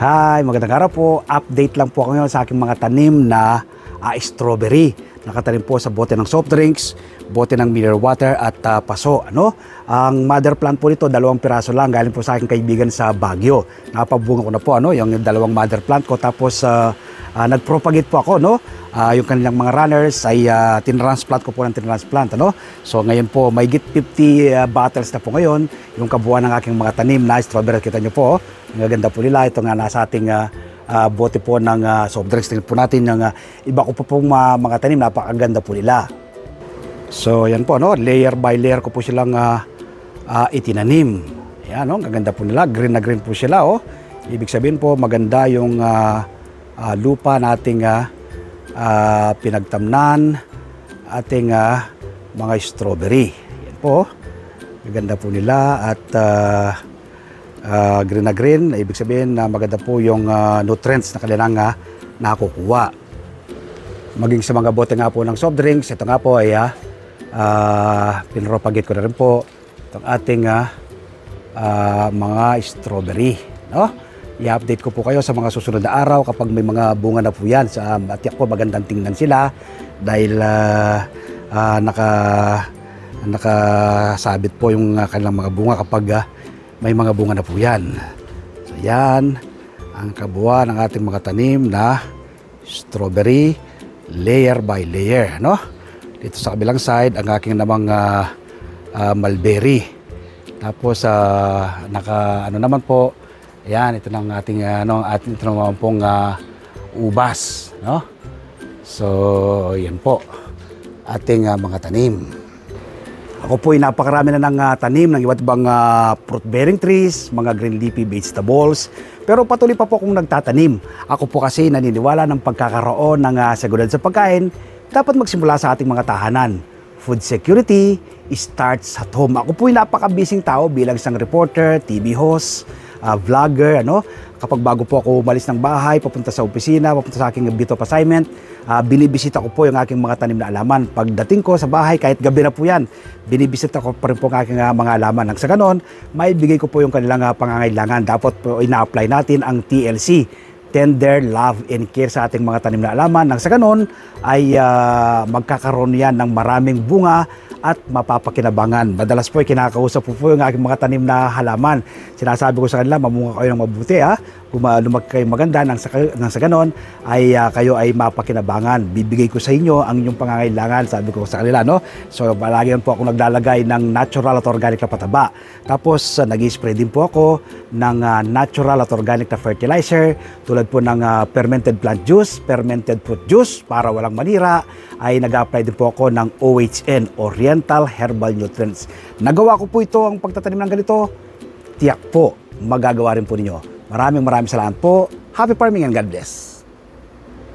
Hi, magandang araw po. Update lang po ako ngayon sa aking mga tanim na ah, strawberry. Nakatanim po sa bote ng soft drinks, bote ng mineral water at ah, paso. Ano? Ang mother plant po nito, dalawang piraso lang. Galing po sa aking kaibigan sa Baguio. Napabunga ko na po ano, yung dalawang mother plant ko. Tapos ah, ah, nag-propagate po ako. No? Ah, yung kanilang mga runners ay uh, tinransplant ko po ng tinransplant. Ano? So ngayon po, may git 50 ah, bottles na po ngayon. Yung kabuuan ng aking mga tanim na strawberry. Kita nyo po, oh. ang gaganda po nila. Ito nga nasa ating ah, ah, bote po ng ah, soft drinks. Tingnan po natin yung ah, iba ko po pong mga, mga tanim. Napakaganda po nila. So yan po, no? layer by layer ko po silang ah, ah, itinanim. Yan, no? Gaganda po nila. Green na green po sila. Oh. Ibig sabihin po, maganda yung ah, ah, lupa nating ah, ah, pinagtamnan, ating ah, mga strawberry. Yan po. Maganda po nila at ah, ah, green na green. Ibig sabihin na maganda po yung ah, nutrients na kanilang ah, nakukuha. Maging sa mga bote nga po ng soft drinks, ito nga po ay ah, ah, pinropagate ko na rin po itong ating ah, ah, mga strawberry. No? I-update ko po kayo sa mga susunod na araw kapag may mga bunga na po yan. Sa matiyak ko magandang tingnan sila dahil ah, ah, naka nakasabit po yung kanilang mga bunga kapag ah, may mga bunga na po yan. So yan ang kabuuan ng ating mga tanim na strawberry layer by layer, no? Dito sa kabilang side ang aking namang ah, ah, mulberry. Tapos ah, naka ano naman po, ayan ito ng ating ano ating ito naman pong ah, ubas, no? So, yan po ating ah, mga tanim. Ako po ay napakarami na ng ah, tanim ng iba't ibang ah, fruit-bearing trees, mga green leafy vegetables. Pero patuloy pa po akong nagtatanim. Ako po kasi naniniwala ng pagkakaroon ng uh, seguridad sa pagkain, dapat magsimula sa ating mga tahanan. Food security starts at home. Ako po ay napakabising tao bilang isang reporter, TV host, ah, vlogger, ano? Kapag bago po ako umalis ng bahay, papunta sa opisina, papunta sa aking bit of assignment, ah, binibisita ko po yung aking mga tanim na alaman. Pagdating ko sa bahay, kahit gabi na po yan, binibisita ko pa rin po ang aking ah, mga alaman. Nang sa ganon, maibigay ko po yung kanilang ah, pangangailangan. Dapat po ina-apply natin ang TLC tender, love, and care sa ating mga tanim na alaman. Nang sa ganon, ay ah, magkakaroon yan ng maraming bunga at mapapakinabangan. Madalas po ay kinakausap po po yung aking mga tanim na halaman. Sinasabi ko sa kanila, mamunga kayo ng mabuti ha. Ah, lumaki kayo maganda, nang sa, nang sa ganon, ay ah, kayo ay mapakinabangan. Bibigay ko sa inyo ang inyong pangangailangan, sabi ko sa kanila. No? So, palagi po ako naglalagay ng natural at organic na pataba. Tapos, uh, nag-spray din po ako ng ah, natural at organic na fertilizer tulad po ng ah, fermented plant juice, fermented fruit juice para walang manira ay nag-apply din po ako ng OHN, Oriental Herbal Nutrients. Nagawa ko po ito ang pagtatanim ng ganito, tiyak po magagawa rin po ninyo. Maraming maraming salamat po. Happy farming and God bless.